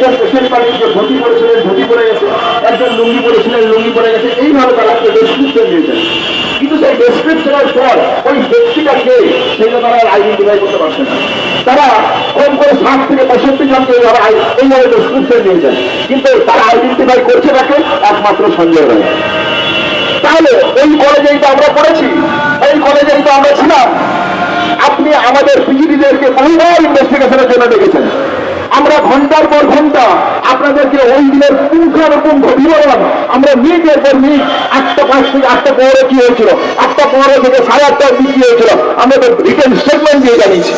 একজন পেশেন্ট পার্টিকে ধুতি পড়েছিলেন ধুতি পড়ে গেছে। একজন লুঙ্গি পড়েছিলেন লুঙ্গি পড়ে গেছে। এইভাবে তারা একটা ডেসক্রিপশন দিয়েছেন। কিন্তু সেই ডেসক্রিপশনের পর ওই ব্যক্তিটাকে সেই তারা আইডেন্টিফাই করতে পারছে না। তারা কম করে ষাট থেকে পঁয়ষট্টি জনকে এইভাবে ডেসক্রিপশন দিয়েছেন। কিন্তু তারা আইডেন্টিফাই করছে তাকে একমাত্র সঞ্জয় রায়। তাহলে এই কলেজেই তো আমরা পড়েছি। এই কলেজেই তো আমরা ছিলাম। আপনি আমাদের পিজিডিদেরকে বহুবার ইনভেস্টিগেশনের জন্য ডেকেছেন। আমরা ঘণ্টার পর ঘণ্টা আপনাদেরকে ওই দিনের পুঙ্খানুপুঙ্খ বিবরণ আমরা মিনিটের পর মিনিট আটটা পাঁচ থেকে আটটা পনেরো কি হয়েছিল? আটটা পনেরো থেকে সাড়ে আটটা অব্দি কি হয়েছিল? আমরা তো রিটেন স্টেটমেন্ট দিয়ে জানিয়েছি।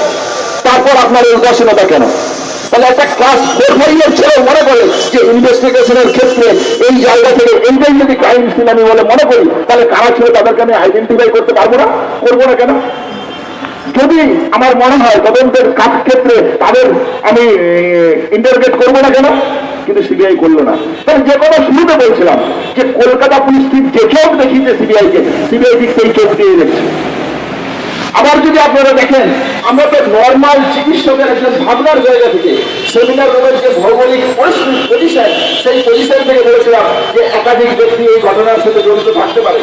তারপর আপনার এই উদাসীনতা কেন? তাহলে একটা ক্লাস ফোর ছেলে মনে করে যে ইনভেস্টিগেশনের ক্ষেত্রে এই জায়গা থেকে এইটাই যদি ক্রাইম সিন আমি বলে মনে করি, তাহলে কারা ছিল তাদেরকে আমি আইডেন্টিফাই করতে পারব না? করব না কেন? যদি আমার মনে হয় তদন্তের কাজ ক্ষেত্রে তাদের আমি ইন্টারগেট করব না কেন? কিন্তু সিবিআই করল না। তাই যে কথা শুরুতে বলছিলাম যে কলকাতা পুলিশ ঠিক যে চোখ দেখিয়েছে সিবিআই কে সিবিআই ঠিক সেই চোখ দিয়ে দেখছে। আবার যদি আপনারা দেখেন, আমরা তো নর্মাল চিকিৎসকের একজন ভাবনার জায়গা থেকে সেমিনার রুমের যে ভৌগোলিক পরিস্থিতি পজিশন সেই পজিশন থেকে বলেছিলাম যে একাধিক ব্যক্তি এই ঘটনার সাথে জড়িত থাকতে পারে।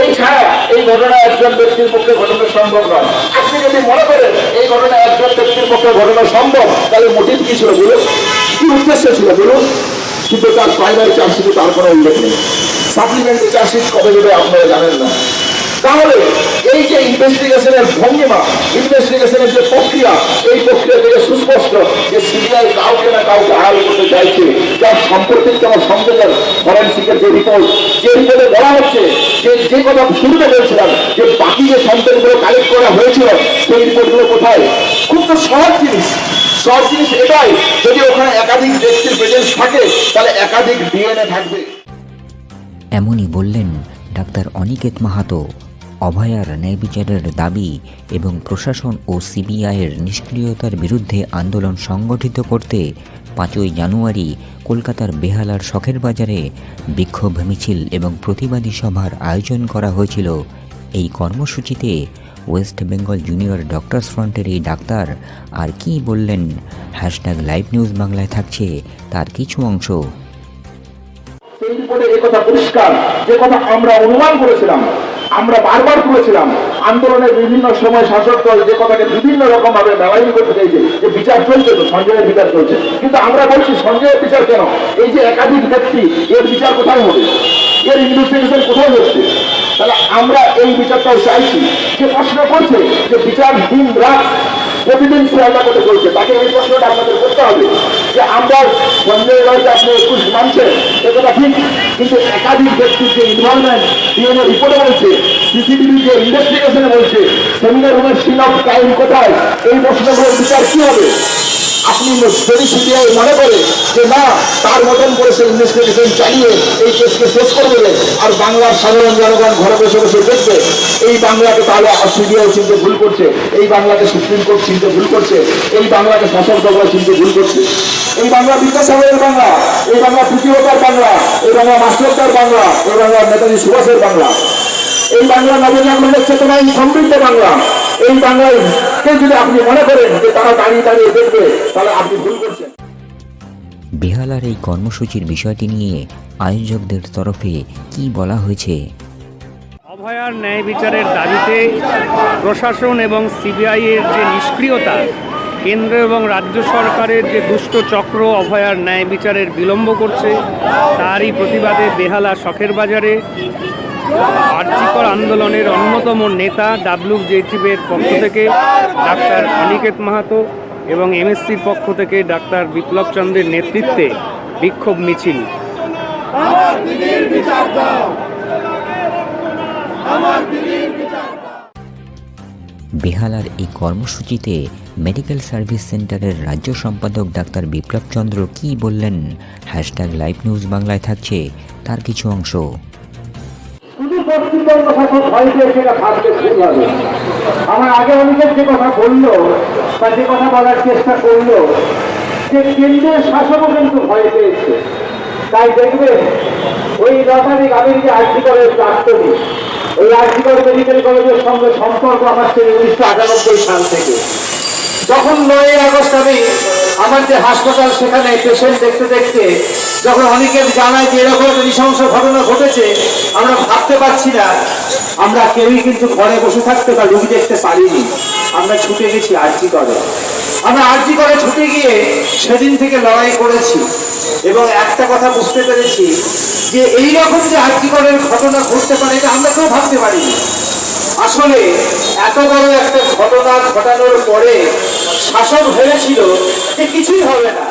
এই ছাড়া এই ঘটনা একজন ব্যক্তির পক্ষে ঘটনা সম্ভব নয়। আপনি যদি মনে করেন এই ঘটনা একজন ব্যক্তির পক্ষে ঘটনা সম্ভব, তাহলে মোটিভ কি ছিল বলুন? কি উদ্দেশ্য ছিল বলুন? কিন্তু তার প্রাইমারি চার্জশিটে তার কোনো উল্লেখ নেই। সাপ্লিমেন্টারি চার্জশিট কবে দেবে আপনারা জানেন না। তাহলে এই যে ইনভেস্টিগেশনের ভঙ্গিমা ইনভেস্টিগেশনের যে প্রক্রিয়া, এই প্রক্রিয়া থেকে সুস্পষ্ট যে সিবিআই কাউকে না কাউকে আড়াল করতে চাইছে, যার সম্পর্কে আমার সংযোজন ফরেন্সিকের যে রিপোর্ট যে রিপোর্টে বলা হচ্ছে যে যে কথা শুরুতে বলছিলাম, যে বাকি যে সম্পদগুলো কালেক্ট করা হয়েছিল, সেই রিপোর্টগুলো কোথায়? খুব তো সহজ জিনিস। সহজ জিনিস এটাই, যদি ওখানে একাধিক ব্যক্তির প্রেজেন্স থাকে, তাহলে একাধিক ডিএনএ থাকবে। এমনই বললেন ডাক্তার অনিকেত মাহাতো। অভয়ার ন্যায় বিচারের দাবি এবং প্রশাসন ও সিবিআইয়ের নিষ্ক্রিয়তার বিরুদ্ধে আন্দোলন সংগঠিত করতে পাঁচই জানুয়ারি কলকাতার বেহালার শখের বাজারে বিক্ষোভ মিছিল এবং প্রতিবাদী সভার আয়োজন করা হয়েছিল। এই কর্মসূচিতে ওয়েস্ট বেঙ্গল জুনিয়র ডক্টরস ফ্রন্টের এই ডাক্তার আর কি বললেন? হ্যাশট্যাগ লাইভ নিউজ বাংলায় থাকছে তার কিছু অংশ। পরিষ্কার, যে কথা আমরা অনুমান করেছিলাম আমরা বারবার তুলেছিলাম আন্দোলনের বিভিন্ন সময় শাসক দল যে কথাকে বিভিন্ন রকম ভাবে ব্যবহার করতে চাইছে, যে বিচার চলছে তো, সঞ্জয়ের বিচার চলছে। কিন্তু আমরা বলছি, সঞ্জয়ের বিচার কেন? এই যে একাধিক ব্যক্তি, এর বিচার কোথায় হবে? এর ইনভেস্টিগেশন কোথায় হচ্ছে? তাহলে আমরা এই বিচারটাও চাইছি। যে প্রশ্ন করছে যে বিচার দিন রাত প্রতিদিন সহায়তা করে চলছে। তাকে এই প্রশ্নটা আপনাদের করতে হবে যে আমরা সঞ্জয় রায়কে আপনি একুশ মানছেন এটা ঠিক, কিন্তু একাধিক ব্যক্তির যে ইনভলভমেন্ট ডিএনএ রিপোর্টে বলছে সিসিটিভি যে ইনভেস্টিগেশনে বলছে, সেমিনার রুমের সিন অফ টাইম কোথায়? এই প্রশ্নগুলোর বিচার কি হবে? আপনি যদি সিবিআই মনে করে যে না, তার মতন করে সে ইনভেস্টিগেশন চালিয়ে এই কেসকে শেষ করে দেবে আর বাংলার সাধারণ জনগণ ঘরে বসে বসে দেখবে। এই বাংলাকে তাহলে সিবিআই চিনতে ভুল করছে, এই বাংলাকে সুপ্রিম কোর্ট চিনতে ভুল করছে, এই বাংলাকে শাসক দল চিনতে ভুল করছে। এই বাংলা বিদ্যাসাগরের বাংলা, এই বাংলা তৃতীয়তার বাংলা, এই বাংলা মাস্টারদার বাংলা, এই বাংলা নেতাজি সুভাষের বাংলা। এই বাংলা নবজাগরণের চেতনায় সমৃদ্ধ বাংলা। এই বাংলায় যদি আপনি মনে করেন যে তারা দাঁড়িয়ে দাঁড়িয়ে দেখবে তাহলে আপনি ভুল করছেন। বেহালার এই কর্মসূচির বিষয়টি নিয়ে আয়োজকদের তরফে কি বলা হয়েছে? অভয়ার ন্যায় বিচারের দাবিতে প্রশাসন এবং সিবিআইয়ের যে নিষ্ক্রিয়তা কেন্দ্র এবং রাজ্য সরকারের যে দুষ্ট চক্র অভয়ার ন্যায় বিচারের বিলম্ব করছে তারই প্রতিবাদে বেহালা শখের বাজারে আর্যিকর আন্দোলনের অন্যতম নেতা ডাব্লিউজেটিভের পক্ষ থেকে ডাক্তার অনিকেত মাহাতো এবং এমএসসির পক্ষ থেকে ডাক্তার বিপ্লব চন্দ্রের নেতৃত্বে বিক্ষোভ মিছিল। বেহালার এই কর্মসূচিতে মেডিকেল সার্ভিস সেন্টারের রাজ্য সম্পাদক ডাক্তার বিপ্লব চন্দ্র কী বললেন? হ্যাশট্যাগ লাইভ নিউজ বাংলায় থাকছে তার কিছু অংশ। পশ্চিমবঙ্গ শাসক ভয়কে সেটা ভাবতে ভুল হবে। আমার আগে অনেকের যে কথা বলল বা যে কথা বলার চেষ্টা করল, যে কেন্দ্রের শাসকও কিন্তু ভয় পেয়েছে। তাই দেখবেন, ওই ন তারিখ আমেরিকা আর্থিকরের প্রাক্তনী, ওই আর্থিকর মেডিকেল কলেজের সঙ্গে সম্পর্ক আমার সেই উনিশশো আটানব্বই সাল থেকে। যখন নয় আগস্ট আমি আমার যে হাসপাতাল, সেখানে পেশেন্ট দেখতে দেখতে যখন অনেকের জানায় যে এরকম নৃশংস ঘটনা ঘটেছে, আমরা ভাবতে পারছি না। আমরা কেউই কিন্তু ঘরে বসে থাকতে বা রুগী দেখতে পারিনি। আমরা ছুটে গেছি আরজি করে। আমরা আরজি করে ছুটে গিয়ে সেদিন থেকে লড়াই করেছি। এবং একটা কথা বুঝতে পেরেছি যে এই রকম যে আরজি করের ঘটনা ঘটতে পারে, এটা আমরা কেউ ভাবতে পারিনি। আসলে এত বড় একটা ঘটনা ঘটানোর পরে শাসক হয়েছিল যে কিছুই হবে না।